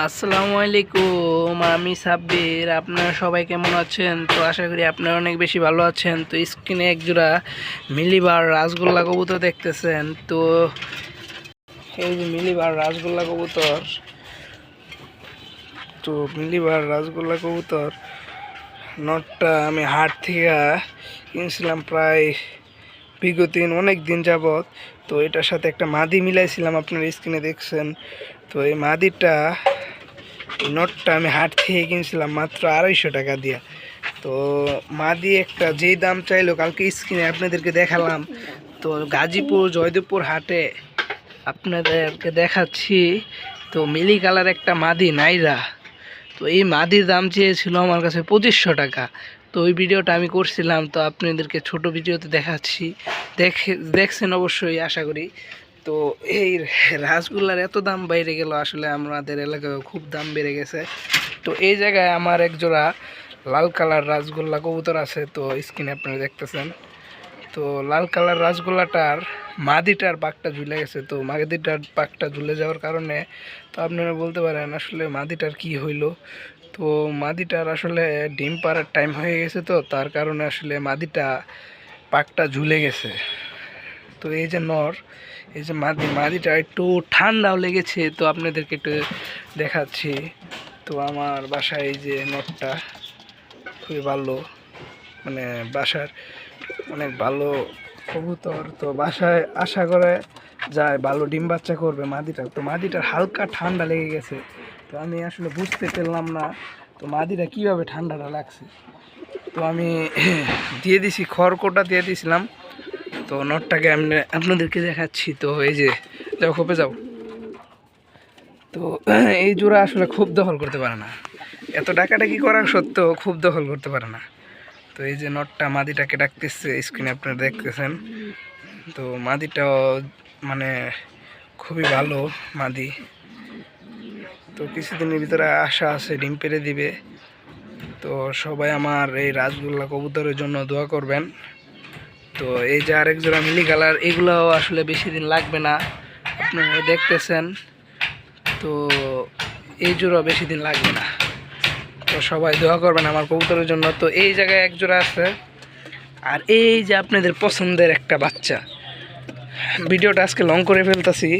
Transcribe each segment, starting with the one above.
আসসালামু আলাইকুম, আমি সাব্বির। আপনারা সবাই কেমন আছেন? তো আশা করি আপনারা অনেক বেশি ভালো আছেন। তো স্ক্রিনে একজোড়া মিলিবার রাসগোল্লা কবুতর দেখতেছেন। তো এই যে মিলিবার রাসগোল্লা কবুতর। তো মিলিবার রাসগোল্লা কবুতর, নটটা আমি হাট থেকে কিনছিলাম প্রায় বিগত দিন অনেক দিন যাবৎ, তো এটার সাথে একটা মাদি মিলাইছিলাম আপনার স্ক্রিনে দেখছেন। তো এই মাদিটা নটটা আমি হাট থেকে কিনছিলাম মাত্র আড়াইশো টাকা দিয়ে। তো মাদি একটা যেই দাম চাইলো কালকে স্ক্রিনে আপনাদেরকে দেখালাম। তো গাজীপুর জয়দেবপুর হাটে আপনাদেরকে দেখাচ্ছি। তো মিলি কালার একটা মাদি নাইরা। তো এই মাদির দাম চেয়েছিল আমার কাছে পঁচিশশো টাকা। তো ওই ভিডিওটা আমি করছিলাম, তো আপনাদেরকে ছোট ভিডিওতে দেখাচ্ছি। দেখে, দেখছেন অবশ্যই, আশা করি। তো এই রাসগোল্লার এত দাম বাইরে গেল, আসলে আমাদের এলাকায় খুব দাম বেড়ে গেছে। তো এই জায়গায় আমার এক জোড়া লাল কালার রাসগোল্লা কবুতর আছে, তো স্ক্রিনে আপনারা দেখতেছেন। তো লাল কালার রাসগোল্লাটার মাদিটার পাকটা ঝুলে গেছে, তো মাদিটার পাকটা ঝুলে যাওয়ার কারণে তো আপনারা বলতে পারেন, আসলে মাদিটার কি হইল? তো মাদিটার আসলে ডিম পাড়ার টাইম হয়ে গেছে তো, তার কারণে আসলে মাদিটা পাকটা ঝুলে গেছে। তো এই যে নর, এই যে মাদি, মাদিটা একটু ঠান্ডাও লেগেছে তো আপনাদেরকে একটু দেখাচ্ছি। তো আমার বাসায় এই যে নটটা খুবই ভালো মানে বাসার অনেক ভালো কবুতর তো বাসায় আশা করে যায় ভালো ডিম বাচ্চা করবে মাদিটা। তো মাদিটার হালকা ঠান্ডা লেগে গেছে। তো আমি আসলে বুঝতে পারলাম না, তো মাদিটা কীভাবে ঠান্ডাটা লাগছে। তো আমি দিয়ে দিছি, খড়কোটা দিয়ে দিয়েছিলাম তো নটটাকে আমি আপনাদেরকে দেখাচ্ছি। তো এই যে, যাও খোপে যাও। তো এই জোড়া আসলে খুব দখল করতে পারে না। এত ডাকাডাকি করা সত্ত্বেও খুব দখল করতে পারে না। তো এই যে নটটা মাদিটাকে ডাকতেছে স্ক্রিনে আপনারা দেখতেছেন। তো মাদিটাও মানে খুবই ভালো মাদি। তো কিছুদিনের ভিতরে আশা আছে, ডিম পেরে দিবে। তো সবাই আমার এই রাসগোল্লা কবুতরের জন্য দোয়া করবেন। তো এই যে আরেক জোড়া মিলি কালার, এগুলোও আসলে বেশি দিন লাগবে না। আপনারা দেখতেছেন, তো এই জোড়া বেশি দিন লাগবে না। তো সবাই দোয়া করবেন আমার কবুতরের জন্য। তো এই জায়গায় এক জোড়া আছে। আর এই যে আপনাদের পছন্দের একটা বাচ্চা। ভিডিওটা আজকে লং করে ফেলতেছি।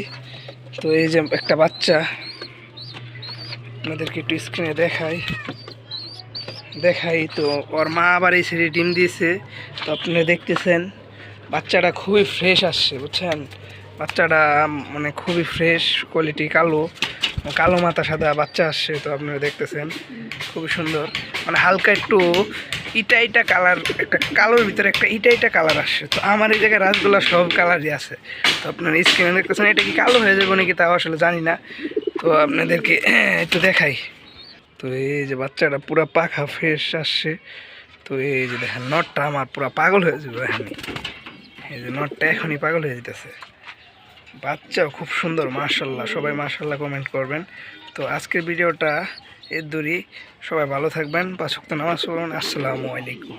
তো এই যে একটা বাচ্চা আপনাদেরকে একটু স্ক্রিনে দেখাই। দেখাই তো, ওর মা আবার এই সেরি ডিম দিয়েছে। তো আপনারা দেখতেছেন, বাচ্চাটা খুবই ফ্রেশ আসছে, বুঝছেন? বাচ্চাটা মানে খুবই ফ্রেশ কোয়ালিটি কালো কালো মাথা সাদা বাচ্চা আসছে, তো আপনারা দেখতেছেন, খুবই সুন্দর। মানে হালকা একটু ইটা ইটা কালার একটা কালোর ভিতরে একটা ইটা ইটা কালার আসছে। তো আমার এই জায়গায় রাসগোল্লা সব কালারই আছে। তো আপনারা স্ক্রিনে দেখতেছেন, এটা কি কালো হয়ে যাবে নাকি তাও আসলে জানি না। তো আপনাদেরকে একটু দেখাই। তো এই যে বাচ্চাটা পুরো পাখা ফ্রেশ আসছে। তো এই যে দেখেন, নটটা আমার পুরো পাগল হয়ে যাবে এখনই এই যে নটটা এখনই পাগল হয়ে যেতেছে বাচ্চাও খুব সুন্দর মার্শাল্লাহ সবাই মার্শাল্লাহ কমেন্ট করবেন। তো আজকের ভিডিওটা এর দূরই। সবাই ভালো থাকবেন, পাঁচ নামাজ পড়ুন। আসসালামু আলাইকুম।